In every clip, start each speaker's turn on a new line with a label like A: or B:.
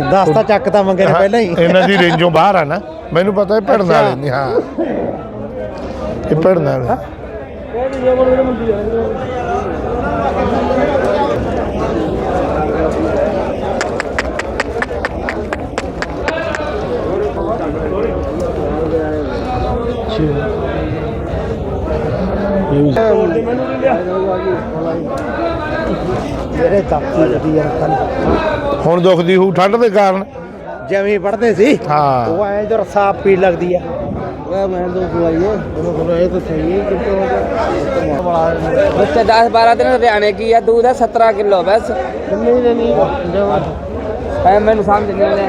A: ਦੱਸ ਤਾਂ ਚੱਕ ਤਾਂ ਮੰਗੇ ਨੇ ਪਹਿਲਾਂ ਹੀ।
B: ਇਹਨਾਂ ਦੀ ਰੇਂਜੋਂ ਬਾਹਰ ਆ ਨਾ। ਮੈਨੂੰ ਪਤਾ ਇਹ ਭੜਨ ਵਾਲੇ ਨਹੀਂ ਹਾਂ। ਇਹ ਭੜਨ ਵਾਲੇ।
A: ਮੇਰੇ ਦਾਪੀ ਦੀ ਯਾਰ ਕੱਲ
B: ਹੁਣ ਦੁਖਦੀ ਹੋਊ ਠੰਡ ਦੇ ਕਾਰਨ
A: ਜਿਵੇਂ ਪੜਦੇ ਸੀ
B: ਹਾਂ
A: ਉਹ ਐ ਜੋ ਰਸਾ ਪੀੜ ਲੱਗਦੀ ਆ ਉਹ ਮੈਂ ਦੋ ਖਵਾਈਏ ਉਹਨੂੰ ਖਵਾਇਆ ਇਹ ਤਾਂ ਸਹੀ ਹੈ ਕਿਤੇ ਹੋ ਗਿਆ
C: बच्चे दस बारह दिन हरियाणे की है दूध है सत्रह किलो बस
A: ਨਹੀਂ ਨਹੀਂ ਜਮਾ
C: है मैंने समझ नहीं आया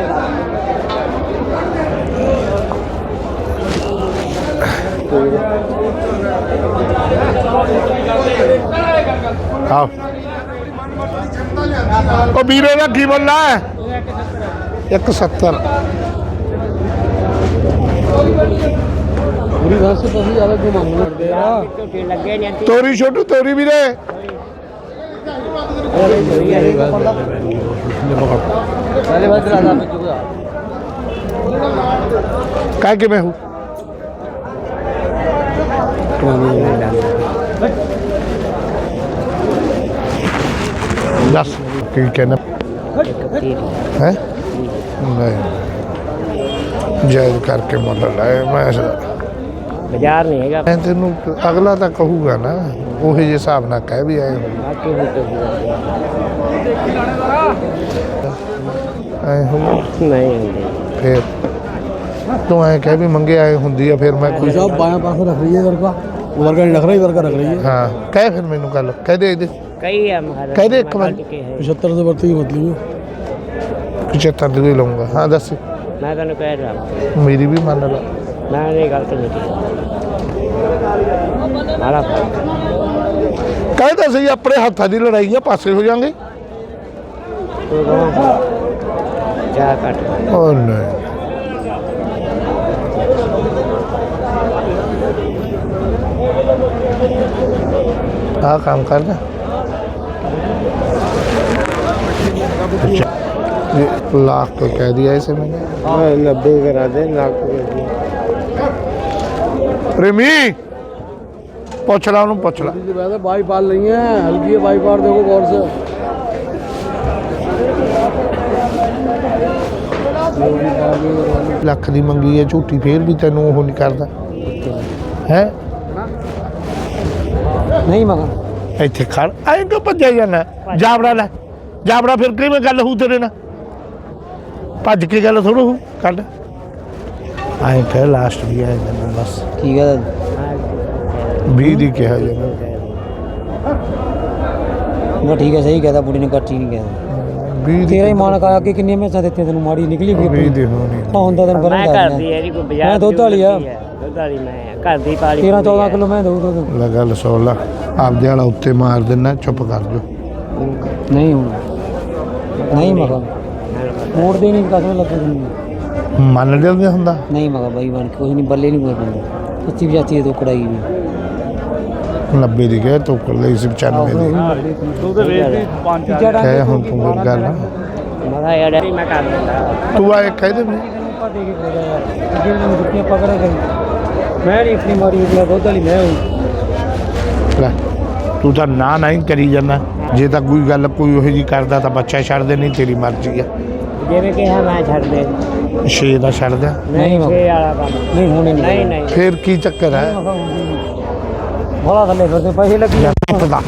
B: ਆਓ ਉਹ ਵੀਰੇ ਦਾ ਕੀ ਬੋਲਣਾ ਹੈ? 170 ਤੋਰੀ ਛੋਟੂ ਤੋਰੀ ਵੀਰੇ।
A: ਸਾਰੇ ਬਾਤ
B: ਰਾਦਾ ਮੈਂ ਹੂੰ? ਕੀ ਕਹਿੰਦਾ ਹੈ? ਨਹੀਂ। ਜਾਇਜ਼ ਕਰਕੇ ਮੁੱਲ ਲਾਇਆ ਮੈਂ
C: ਬਾਜ਼ਾਰ ਨਹੀਂ ਹੈਗਾ।
B: ਮੈਂ ਤੈਨੂੰ ਅਗਲਾ ਤਾਂ ਕਹੂਗਾ ਨਾ ਉਹੇ ਜਿਹੇ ਹਿਸਾਬ ਨਾਲ ਕਹਿ ਵੀ ਆਏ ਐ ਹਮ
C: ਨਹੀਂ ਹੁੰਦੀ।
B: ਫਿਰ ਤੂੰ ਐ ਕਹਿ ਵੀ ਮੰਗੇ ਆਏ ਹੁੰਦੀ ਆ ਫਿਰ ਮੈਂ ਕੋਈ
A: ਸਾਹਿਬ ਬਾਹਾਂ ਪਾਸੇ ਰੱਖ ਲਈਏ ਵਰਗਾ ਵਰਗਾ ਨਹੀਂ ਰੱਖ ਰਹੀ ਵਰਗਾ ਰੱਖ ਲਈਏ।
B: ਹਾਂ ਕਹਿ ਫਿਰ ਮੈਨੂੰ ਗੱਲ ਕਹਿ ਦੇ ਇਹਦੇ।
C: कई है महाराज
B: ਕਹਿ ਦੇ ਇੱਕ ਵਾਰ
A: पचहत्तर से बढ़ती ही मतलब
B: 75 ਦੀ ਲਊਂਗਾ ਹਾਂ ਦੱਸ
C: मैं तेन कह रहा
B: ਮੇਰੀ ਵੀ ਮੰਨ ਲਾ
C: मैं नहीं गलत नहीं की मारा
B: ਕਹਿ ਤਾਂ ਸਹੀ ਆਪਣੇ ਹੱਥਾਂ ਦੀ ਲੜਾਈ ਆ ਪਾਸੇ ਹੋ ਜਾਾਂਗੇ
C: तू जा काट
B: ਉਹ ਨਹੀਂ ਆ ਕੰਮ ਕਰਦਾ लाख तो कह दिया इसे मैंने
A: नब्बे करा दे लाख
B: प्रेमी पूछ ला ਉਹਨੂੰ ਪੁੱਛ ਲਾ
A: वैसे बाई पाल नहीं है हल्की है बाई पार देखो गौर से
B: ਲੱਖ ਦੀ ਮੰਗੀ ਹੈ ਝੂਠੀ ਫੇਰ ਵੀ ਤੈਨੂੰ ਉਹ ਨਹੀਂ ਕਰਦਾ ਹੈ
A: नहीं मगा
B: ਇੱਥੇ ਖੜ ਐਂ ਕਿਉਂ ਭੱਜਿਆ ਜਾਣਾ ਜਾਬੜਾ ਲੈ ਜਾਬੜਾ ਫਿਰ ਕਿਵੇਂ ਗੱਲ ਹੋਊ ਤੇਰੇ ਨਾਲ? ਭੱਜ ਕੇ ਗੱਲ ਥੋੜੂ ਕੱਢ ਆਏ ਫਿਰ ਲਾਸਟ ਵੀ ਆਏ ਮੈਨੂੰ ਬਸ।
A: ਕੀ ਗੱਲ
B: 20 ਦੀ ਕਿਹਾ ਜੇ
A: ਉਹ ਠੀਕ ਹੈ ਸਹੀ ਕਹਦਾ ਬੁੜੀ ਨੇ ਕੱਟੀ ਨਹੀਂ ਕਿਹਾ।
B: 20 ਦੀ
A: ਤੇਰਾ ਹੀ ਮਾਣ ਕਾਇਆ ਕਿ ਕਿੰਨੀਆਂ ਮੈਸਾਂ ਦਿੱਤੀਆਂ ਤੈਨੂੰ ਮਾੜੀ ਨਿਕਲੀ ਵੀ
B: 20 ਦੀ ਹੋਣੀ
A: ਤਾਂ ਹੁੰਦਾ ਤੈਨੂੰ
C: ਬਰਨ
A: ਮੈਂ
C: ਕਰਦੀ ਐ ਇਹਦੀ ਕੋਈ ਬਾਜ਼ਾਰ
A: ਮੈਂ ਦੁੱਧ ਵਾਲੀ ਆ।
C: ਮੈਂ ਘਰ ਦੀ ਪਾਲੀ
A: 13 14 ਕਿਲੋ ਮੈਂ ਦਊ
B: ਤੈਨੂੰ ਲਗਾ ਲਸੋਲਾ ਆਪਦੇ ਵਾਲਾ ਉੱਤੇ ਮਾਰ ਦਿੰਨਾ ਚੁੱਪ ਕਰ ਜਾ
A: ਨਹੀਂ ਹੁਣ। ਨਹੀਂ ਮਗਾ ਮੋੜਦੇ ਨਹੀਂ ਕਸਮ ਲੱਗੇ ਨਹੀਂ
B: ਮੰਨ ਲਿਆ ਵੀ ਹੁੰਦਾ?
A: ਨਹੀਂ ਮਗਾ ਬਾਈ ਬਣ ਕੇ ਕੁਝ ਨਹੀਂ ਬੱਲੇ ਨਹੀਂ ਕੋਈ ਬੰਦਾ। ਸੱਚੀ ਵਿਚਾਚੀ ਤੋਂ ਕੜਾਈ ਵੀ।
B: 90 ਦੀ ਗਏ ਤੋਕੜ ਲਈ ਸੀ 95 ਦੀ।
A: ਤੂੰ ਤੇ ਵੇਚ ਦੀ ਪੰਜ ਚਾਰ
B: ਕਹਿ ਹੁਣ ਤੂੰ ਕੋਈ ਗੱਲ
C: ਨਾ। ਮਗਾ ਯਾਰ ਮੈਂ ਕਰ ਦਿੰਦਾ
B: ਤੂੰ ਆਏ ਕਹਿ ਦੇ ਵੀ ਪਾ
A: ਦੇ ਕੇ ਬੋਲਿਆ ਯਾਰ ਜੇ ਮੈਨੂੰ। ਜੁੱਤੀਆਂ ਪਕੜਾ ਗਈ ਮੈਂ ਨਹੀਂ ਇਤਨੀ ਮਾਰੀ ਮੈਂ ਦੁੱਧ ਵਾਲੀ ਮੈਂ ਹੋਈ।
B: ਲੈ ਤੂੰ ਤਾਂ ਨਾ ਨਹੀਂ ਕਰੀ ਜਾਂਦਾ। ਜੇ ਤਾਂ ਕੋਈ ਗੱਲ ਕੋਈ ਉਹੋ ਜੀ ਕਰਦਾ ਤਾਂ ਬੱਚਾ ਛੱਡ ਦੇ ਨਹੀਂ ਤੇਰੀ ਮਰਜ਼ੀ ਆ।
C: ਜਿਵੇਂ ਕਿ ਹੈ ਮੈਂ ਛੱਡ ਦੇ
B: ਛੇ ਦਾ ਛੱਡ ਦਿਆਂ
A: ਨਹੀਂ
C: ਛੇ ਵਾਲਾ ਕੰਮ।
A: ਨਹੀਂ ਹੋਣੇ
C: ਨਹੀਂ। ਨਹੀਂ
B: ਫੇਰ ਕੀ ਚੱਕਰ ਹੈ?
A: ਬੜਾ ਥੱਲੇ ਫਿਰਦੇ ਪੈਸੇ ਲੱਗੀ
B: ਜਾਂ ਪਤਾ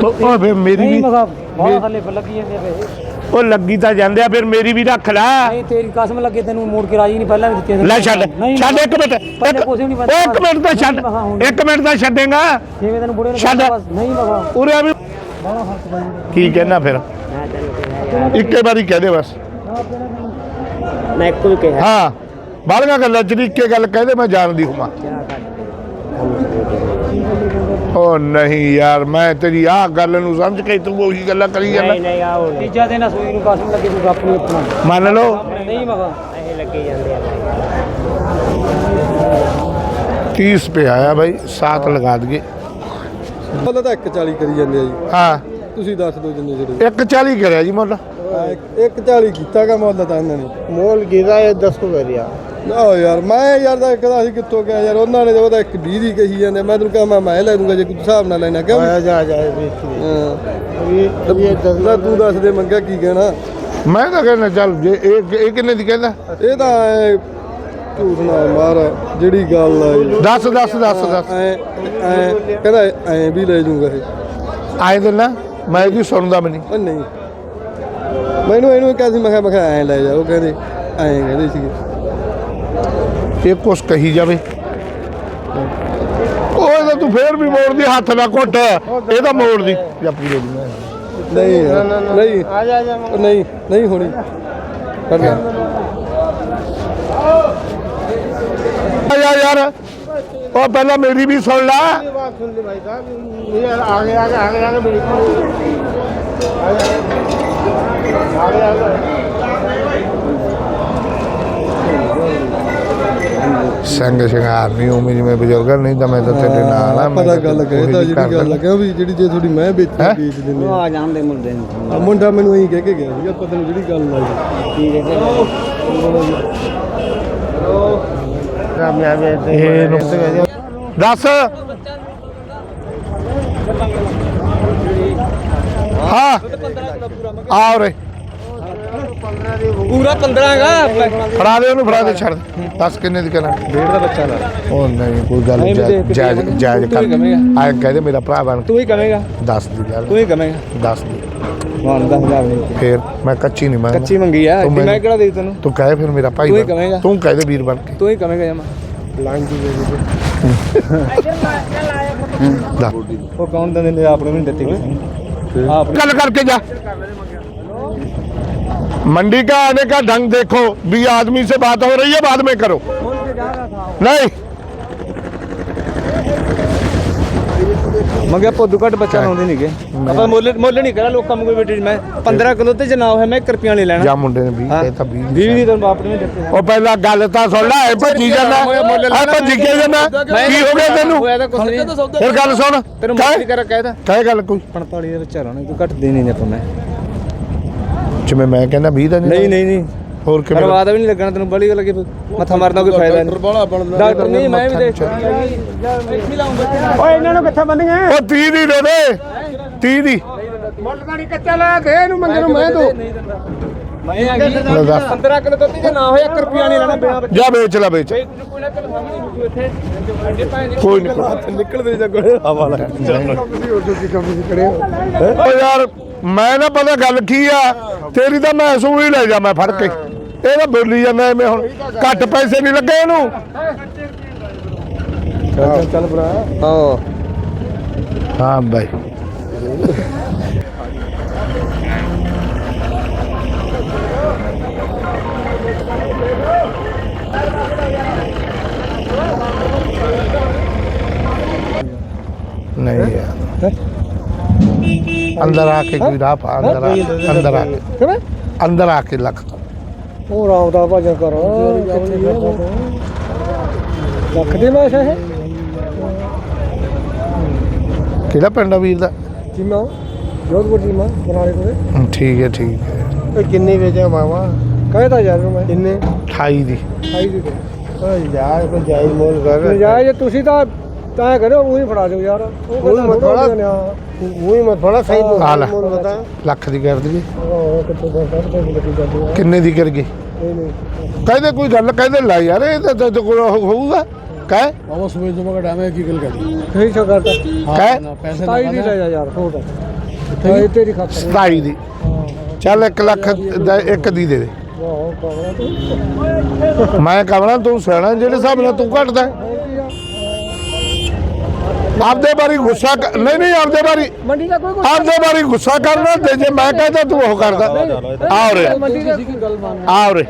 B: ਤੋ ਉਹ ਫੇਰ ਮੇਰੀ
A: ਨਹੀਂ
B: ਵੀ
A: ਮਗਾ ਬੜਾ ਥੱਲੇ ਫਿਰ ਲੱਗੀ ਜਾਂਦੇ ਪੈਸੇ।
B: ਉਹ ਲੱਗੀ ਤਾਂ ਜਾਂਦੇ ਆ ਫਿਰ ਮੇਰੀ ਵੀ ਰੱਖ ਲੈ।
A: ਨਹੀਂ ਤੇਰੀ ਕਸਮ ਲੱਗੇ ਤੈਨੂੰ ਮੋੜ ਕੇ ਰਾਜੀ ਨਹੀਂ ਪਹਿਲਾਂ ਵੀ ਦਿੱਤੇ
B: ਲੈ ਛੱਡ ਛੱਡ ਇੱਕ ਮਿੰਟ ਇੱਕ ਮਿੰਟ ਤਾਂ ਛੱਡ
A: ਨਹੀਂ ਮਗਾ ਹੁਣ।
B: ਇੱਕ ਮਿੰਟ ਤਾਂ ਛੱਡੇਗਾ।
A: ਜਿਵੇਂ ਤੈਨੂੰ ਬੁੜੇ ਨੇ
B: ਛੱਡ।
A: ਨਹੀਂ ਮਗਾ
B: ਉਰੇ ਆ ਵੀ। ਕੀ ਕਹਿਣਾ ਫਿਰ? ਇੱਕੇ ਵਾਰੀ ਕਹਿ ਦੇ ਬਸ।
C: ਮੈਂ ਇੱਕੋ ਹੀ ਕਿਹਾ।
B: ਹਾਂ ਬਾਹਲੀਆਂ ਗੱਲਾਂ ਚ ਨਹੀਂ ਇੱਕੇ ਗੱਲ ਕਹਿ ਦੇ ਮੈਂ ਜਾਣਦੀ ਹੁਮਾ ਉਹ ਨਹੀਂ ਯਾਰ ਮੈਂ ਤੇਰੀ ਆਹ ਗੱਲ ਨੂੰ ਸਮਝ ਕੇ ਤੂੰ ਉਹੀ ਗੱਲਾਂ ਕਰੀ ਜਾਂਦਾ।
C: ਨਹੀਂ ਨਹੀਂ ਆ
A: ਤੀਜਾ ਦਿਨ ਸੂਈ ਨੂੰ ਕਾਸੂ ਲੱਗੇ ਤੂੰ ਗੱਪ
B: ਮੰਨ ਲਓ।
A: ਨਹੀਂ ਮਗਾ
C: ਇਹ ਲੱਗੇ ਜਾਂਦੇ ਆ
B: 30 ਰੁਪਏ ਆਇਆ ਬਾਈ 7 ਲਗਾ ਦਈਏ।
D: ਉਹਦਾ ਤਾਂ 140 ਕਰੀ ਜਾਂਦੇ ਆ ਜੀ।
B: ਹਾਂ।
D: ਤੁਸੀਂ ਦੱਸ ਦਿਓ ਜਿੰਨੇ ਜਿਹੜੇ।
B: 140 ਕਰਿਆ ਜੀ ਮੁੱਲ।
D: 140 ਕੀਤਾ ਗਾ ਮੁੱਲ ਤਾਂ ਇਹਨਾਂ ਨੇ।
E: ਮੋਲ ਗਿਰਾ 10 ਕਰਿਆ
D: ਨਾ ਯਾਰ ਮੈਂ ਯਾਰ ਦਾ ਇੱਕ ਦਾ ਅਸੀਂ ਕਿੱਥੋਂ ਗਿਆ ਯਾਰ ਉਹਨਾਂ ਨੇ ਤਾਂ ਉਹਦਾ ਇੱਕ 20 ਦੀ ਕਹੀ ਜਾਂਦੇ ਮੈਂ ਤੈਨੂੰ ਕਹਾਂ ਮੈਂ ਮੈਂ ਲੈ ਦੂੰਗਾ ਜੇ ਕੋਈ ਹਿਸਾਬ ਨਾਲ ਲੈਣਾ ਕਿਉਂ
E: ਆਇਆ ਜਾ ਜਾ
D: ਹਾਂ।
E: ਇਹ
D: ਤੂੰ ਦੱਸ ਦੇ ਮੰਗਾ ਕੀ ਕਹਿਣਾ?
B: ਮੈਂ ਤਾਂ ਕਹਿੰਦਾ ਚੱਲ ਜੇ ਇਹ ਇਹ ਕਿੰਨੇ ਦੀ ਕਹਿੰਦਾ?
D: ਇਹ ਤਾਂ ਝੂਠ ਨਾ ਮਾਰ ਜਿਹੜੀ ਗੱਲ ਆ।
B: ਦੱਸ ਦੱਸ ਦੱਸ ਦੱਸ।
D: ਕਹਿੰਦਾ ਐਂ ਵੀ ਲੈ ਜਾਊਂਗਾ ਇਹ।
B: ਆਏ ਦਿਨ ਨਾ ਮੈਂ ਕੀ ਸੁਣਦਾ ਵੀ ਨਹੀਂ।
D: ਨਹੀਂ। ਮੈਨੂੰ ਇਹਨੂੰ ਕਿਹਾ ਸੀ ਮੈਂ ਕਿਹਾ ਮੈਂ ਕਿਹਾ ਐਂ ਲੈ ਜਾ ਉਹ ਕਹਿੰਦੇ ਐਂ ਕਹਿੰਦੇ ਸੀਗੇ।
B: ਇਹ ਕੁਛ ਕਹੀ ਜਾਵੇ। ਉਹ ਇਹਦਾ ਤੂੰ ਫੇਰ ਵੀ ਮੋੜ ਦੀ ਹੱਥ ਨਾ ਘੁੱਟ। ਇਹਦਾ ਮੋੜ ਦੀ। ਜਾਂ ਪੂਰੇ ਦੀ
D: ਨਹੀਂ ਨਹੀਂ। ਨਹੀਂ ਨਹੀਂ ਹੋਣੀ।
B: ਆ ਯਾਰ। ਉਹ ਪਹਿਲਾਂ ਮੇਰੀ ਵੀ ਸੁਣ ਲੈ।
E: ਆ ਗਿਆ ਆ ਗਿਆ ਆ ਗਿਆ ਮੇਰੀ।
B: ਚੰਗ ਸ਼ਿੰਗਾਰ ਨਹੀਂ ਉਮੀ ਜਿਵੇਂ ਬਜ਼ੁਰਗਾਂ ਨਹੀਂ ਤਾਂ ਮੈਂ ਤਾਂ ਤੇਰੇ ਨਾਲ ਆ
D: ਪਤਾ ਗੱਲ ਕਹਿੰਦਾ ਜਿਹੜੀ ਗੱਲ ਕਹਿਆ ਵੀ ਜਿਹੜੀ ਜੇ ਤੁਹਾਡੀ ਮੈਂ ਵੇਚ ਵੇਚ ਦਿੰਦੇ।
C: ਆ ਜਾਂਦੇ ਮੁੰਡੇ ਨੂੰ
D: ਮੁੰਡਾ ਮੈਨੂੰ ਇਹੀ ਕਹਿ ਕੇ ਗਿਆ ਸੀਗਾ ਪਤਾ ਨਹੀਂ ਜਿਹੜੀ ਗੱਲ ਲਾਈ।
E: ਠੀਕ ਹੈ
B: ਹੈਲੋ ਦੱਸ। ਹਾਂ। ਆ ਰੇ
C: ਪੂਰਾ 15 ਗਾ
B: ਫੜਾ ਦੇ ਉਹਨੂੰ ਫੜਾ ਦੇ ਛੱਡ। ਦੱਸ ਕਿੰਨੇ ਦੀ ਕਰਾਂ
C: ਡੇਢ ਦਾ ਬੱਚਾ ਲਾ।
B: ਉਹ ਨਹੀਂ ਕੋਈ ਗੱਲ ਜਾਇਜ਼- ਜਾਇਜ਼ ਕਰ। ਕਵੇਂਗਾ। ਕਹਦੇ ਮੇਰਾ ਭਰਾ ਬਣ
C: ਤੂੰ ਹੀ ਕਵੇਂਗਾ
B: ਦੱਸ ਦੀ ਗੱਲ।
C: ਤੂੰ ਹੀ ਕਵੇਂਗਾ
B: ਦੱਸ ਦੀ। ਵਾਨ ਮੈਂ ਕੱਚੀ ਨਹੀਂ ਮੰਗਦਾ।
C: ਕੱਚੀ ਮੰਗੀ ਆ। ਮੈਂ ਕਿਹੜਾ ਦੇ ਤੈਨੂੰ
B: ਤੂੰ ਕਹੇ ਫਿਰ ਮੇਰਾ ਭਾਈ
C: ਤੂੰ ਹੀ
B: ਬਣ। ਤੂੰ ਕਹੇ ਵੀਰ ਬਣ ਕੇ।
C: ਤੂੰ ਹੀ ਕਵੇਂਗਾ ਜਮਾ।
B: ਦੱਸ।
C: ਉਹ ਕੌਣ ਦਿੰਦੇ ਨੇ? ਆਪਣੇ ਵੀ ਨਹੀਂ ਦਿੱਤੀ ਕਿਸੇ ਨੇ। ਆਪ
B: ਗੱਲ ਕਰਕੇ ਜਾ। मंडी का आने का ढंग देखो भी आदमी से बात हो रही है बाद में करो नहीं
C: ਮੰਗਿਆ ਪੋਦੂ ਘੱਟ ਬੱਚਾ ਲਾਉਂਦੇ ਨਹੀਂਗੇ ਆਪਾਂ ਮੁੱਲ ਮੁੱਲ ਨਹੀਂ ਕਰਾਂ ਲੋਕਾਂ ਨੂੰ ਕੋਈ ਬੇਟੀ ਮੈਂ 15 ਕਿਲੋ ਤੇ ਜਨਾ ਹੋਇਆ ਮੈਂ 1 ਰੁਪਿਆ ਨਹੀਂ ਲੈਣਾ
B: ਜਾਂ ਮੁੰਡੇ ਨੇ 20
C: ਹਾਂ।
B: ਕਹੇ ਤਾਂ 20
C: ਵੀਹ ਦੀ ਤੈਨੂੰ ਆਪਣੇ ਨੂੰ ਦਿੱਤੇ
B: ਉਹ ਪਹਿਲਾਂ ਗੱਲ ਤਾਂ ਸੁਣ ਲੈ ਇਹ ਭੱਜੀ ਜਾਂਦਾ ਆ ਭੱਜੀ ਕੇ ਜਾਂਦਾ ਕੀ ਹੋ ਗਿਆ ਤੈਨੂੰ
C: ਹੋਇਆ ਤਾਂ ਕੁਛ ਨਹੀਂ
B: ਫਿਰ ਗੱਲ ਸੁਣ
C: ਤੈਨੂੰ
B: ਕਹਿ-
C: ਮੁੱਲ ਕਰ ਕਹਿਦਾ
B: ਕਹਿ ਗੱਲ ਕੋਈ
C: 45 ਦੇ ਵਿੱਚ ਲਾਣਾ ਤੂੰ ਘੱਟ ਦੇ ਨਹੀਂ ਆਪਾਂ ਮੈਂ
B: ਜਿਵੇਂ ਮੈਂ ਕਹਿੰਦਾ 20 ਦਾ
C: ਨਹੀਂ ਨਹੀਂ ਨਹੀਂ।
B: ਹੋਰ ਕਿਵੇਂ
C: ਬਰਬਾਦ ਵੀ ਨਹੀਂ ਲੱਗਣਾ ਤੈਨੂੰ ਬੜੀ ਗੱਲ ਕਿ ਮੱਥਾ ਮਾਰਨਾ ਕੋਈ ਫਾਇਦਾ ਨਹੀਂ। ਡਾਕਟਰ ਨਹੀਂ ਮੈਂ ਵੀ ਦੇਖ ਓਏ ਇਹਨਾਂ ਨੂੰ ਕਿੱਥੇ ਬੰਦੀਆਂ
B: ਉਹ 30 ਦੀ ਦੇ ਦੇ। 30 ਦੀ।
C: ਮੈਂ ਆ ਗਈ।
B: ਲੈ ਦੱਸ।
C: 15 ਕਿਲੋ ਦੁੱਧ ਜੇ ਨਾ ਹੋਇਆ 1 ਰੁਪਿਆ ਨਹੀਂ ਲੈਣਾ ਬਿਨਾ
B: ਜਾ ਵੇਚ ਲੈ ਵੇਚ।
C: ਕੋਈ ਨਾ ਕਿਲੋ ਸਾਹਮਣੇ ਮੁੱਕੂ ਇੱਥੇ। ਐਡੇ ਭਾਈ
B: ਕੋਈ ਨਹੀਂ
D: ਨਿਕਲਦੇ ਜਾਂ ਕੋਈ ਹਵਾ ਲੈ
B: ਓ ਯਾਰ ਮੈਂ ਨਾ ਪਤਾ ਗੱਲ ਕੀ ਆ? ਤੇਰੀ ਤਾਂ ਮੈਂ ਸੂ ਹੀ ਲੈ ਜਾ ਮੈਂ ਫੜ ਕੇ। ਇਹ ਤਾਂ ਬੋਲੀ ਜਾਂਦਾ ਐਵੇਂ ਹੁਣ। ਘੱਟ ਪੈਸੇ ਨਹੀਂ ਲੱਗੇ ਇਹਨੂੰ।
D: ਚੱਲ ਭਰਾ।
C: ਹਾਂ।
B: ਹਾਂ ਬਾਈ। ਨਹੀਂ ਯਾਰ ਅੰਦਰ ਆ ਕੇ ਕੋਈ ਰਾਹ ਪਾ ਅੰਦਰ ਆ ਕੇ- ਅੰਦਰ ਆ ਕੇ
D: ਕਿਵੇਂ
B: ਅੰਦਰ ਆ ਕੇ ਲੱਖ
D: ਉਹ ਰਾਮ ਦਾ ਭਜਨ ਕਰ ਲੱਖ ਦੇ ਮਾਸ਼ ਹੈ
B: ਕਿਹੜਾ ਪਿੰਡ ਆ ਵੀਰ ਦਾ
D: ਚੀਮਾ ਜੋਧਪੁਰ ਚੀਮਾ ਬਨਾਲੇ ਕੋਲੇ
B: ਹਮ, ਠੀਕ ਹੈ ਠੀਕ ਹੈ
E: किन्नी बेचे मामा
D: ਕਹਿਦਾ ਯਾਰ ਨੂੰ ਮੈਂ
E: किन्ने
B: 28 ਦੀ
D: ਆਈ ਦੀ
E: यार कोई जायज मोल कर
D: ਨਜਾਇਜ਼ ਤੁਸੀਂ ਤਾਂ ਤਾਂ ਕਰਿਓ ਉਹੀ ਫੜਾ ਦਿਓ ਯਾਰ ਉਹ
E: ਉਹੀ
D: ਕਹਿੰਦਾ
E: ਮੈਂ
D: ਥੋੜ੍ਹਾ
E: ਥੋੜ੍ਹਾ-
D: ਜਿਹਾ ਨਿਆ।
E: वही मैं थोड़ा सही बोल
B: आ ले।
E: मोल बता
B: ਲੱਖ ਦੀ ਕਰ ਦਈਏ
D: ਉਹ ਕਿੱਥੋਂ ਦਾ ਕਰਦੇ ਨੇ ਲੱਗੀ ਜਾਂਦੀ ਆ
B: ਕਿੰਨੇ ਦੀ ਕਰ ਗਈ
D: ਨਹੀਂ ਨਹੀਂ
B: ਕਹਿੰਦੇ ਕੋਈ ਗੱਲ ਕਹਿੰਦੇ ਲੈ ਯਾਰ ਇਹ ਤਾਂ ਤਾਂ ਕੋਈ ਉਹ ਹੋਊਗਾ ਕਹਿ
D: ਆਵਾ ਸਵੇਰ ਜਮਾ ਦਾ ਟਾਈਮ ਹੈ ਕੀ ਗੱਲ ਕਰਦੀ ਸਹੀ ਛੋ ਕਰਦਾ
B: ਕਹਿ
D: ਪੈਸੇ 27 ਦੀ ਲੈ ਜਾ ਯਾਰ ਹੋਰ ਇਹ ਤੇਰੀ ਖਾਤਰ
B: 27 ਦੀ ਚੱਲ 1 ਲੱਖ ਦਾ ਇੱਕ ਦੀ ਦੇ ਦੇ
D: ਵਾਹ ਕਮਰਾ ਤੂੰ
B: ਮੈਂ ਕਹਣਾ ਤੂੰ ਸਿਆਣਾ ਜਿਹੜੇ ਹਿਸਾਬ ਨਾਲ ਤੂੰ ਘਟਦਾ ਆਪਦੇ ਬਾਰੇ ਗੁੱਸਾ ਨਹੀਂ ਨਹੀਂ ਆਪਦੇ ਬਾਰੇ
D: ਮੰਡੀ ਦਾ ਕੋਈ ਕੋਈ
B: ਆਪਦੇ ਬਾਰੇ ਗੁੱਸਾ ਕਰਨਾ ਤੇ ਜੇ ਮੈਂ ਕਹਿੰਦਾ ਤੂੰ ਉਹ ਕਰਦਾ। ਆ ਉਰੇ ਆ ਉਰੇ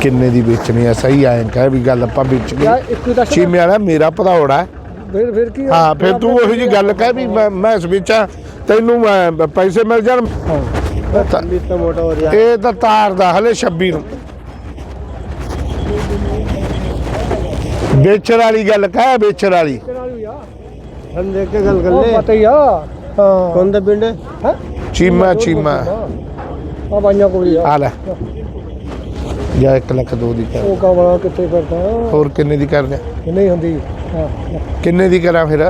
B: ਕਿੰਨੇ ਦੀ ਵੇਚਣੀ ਆ? ਸਹੀ ਐਂ ਕਹਿ ਵੀ ਗੱਲ ਆਪਾਂ ਵਿੱਚ
D: ਯਾਰ
B: ਗਏ ਵਾਲਾ ਮੇਰਾ ਭਦੌੜਾ ਹੈ।
D: ਫਿਰ ਫਿਰ ਕੀ
B: ਹਾਂ ਫਿਰ ਤੂੰ ਉਹੀ ਜੀ ਗੱਲ ਕਹਿ ਵੀ ਮੈਂ ਮੈਂ ਇਸ ਵਿੱਚਾਂ ਤੈਨੂੰ ਮੈਂ ਪੈਸੇ ਮਿਲ ਜਾਣ। ਇਹ ਤਾਂ ਮੋਟਾ ਤਾਰ ਦਾ ਹਲੇ 26 ਨੂੰ। ਵੇਚਣ ਵਾਲੀ ਗੱਲ ਕਹਿ ਵੇਚਣ ਵਾਲੀ
E: हम देख के गल कर
F: ਉਹ
E: ले
F: ਪਤਾ ਹੀ ਆ ਹਾਂ
E: कौन सा पिंड है
F: ਹੈਂ?
B: ਚੀਮਾ ਚੀਮਾ
F: ਆ ਬਾਈਆਂ ਕੋਲ ਹੀ ਆ
B: ਆ ਲੈ ਜਾਂ 1 ਲੱਖ ਦੋ ਦੀ ਕਰ
F: ਉਹ ਕਾਵਲਾ ਕਿੱਥੇ ਕਰਦਾ
B: ਹੋਰ ਕਿੰਨੇ ਦੀ ਕਰਦੇ
F: ਨਹੀਂ ਹੁੰਦੀ ਹਾਂ
B: ਕਿੰਨੇ ਦੀ ਕਰਾਂ ਫਿਰ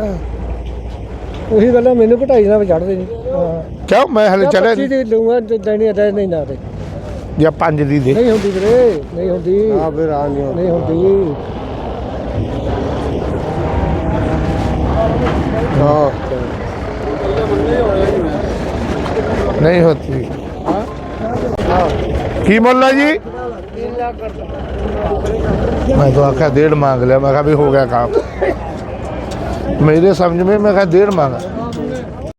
F: ਉਹੀ ਗੱਲ ਆ, ਮੈਨੂੰ ਘਟਾਈ ਨਾ ਚੜਦੇ ਨਹੀਂ ਹਾਂ
B: ਕਿਉਂ ਮੈਂ ਹਲੇ ਚੜਿਆ
F: ਪੱਚੀ
B: ਨਹੀਂ
F: ਦੀ ਲਊਂਗਾ ਤੇ ਦੇਣੀ ਅਦਾ ਨਹੀਂ ਨਾ ਤੇ
B: ਜਾਂ 5 ਦੀ ਦੇ
F: ਨਹੀਂ ਹੁੰਦੀ ਵੀਰੇ ਨਹੀਂ ਹੁੰਦੀ
E: हाँ फिर आ नहीं
F: ਨਹੀਂ ਹੁੰਦੀ
B: ਕੀ ਮੁੱਲ ਹੈ ਜੀ? ਮੈਂ ਤਾਂ ਆਖਿਆ ਡੇਢ ਮੰਗ ਲਿਆ, ਮੈਂ ਕਿਹਾ ਵੀ ਹੋ ਗਿਆ ਕੰਮ। ਮੇਰੇ ਸਮਝ ਵਿੱਚ ਮੈਂ ਕਿਹਾ ਡੇਢ ਮੰਗਾ।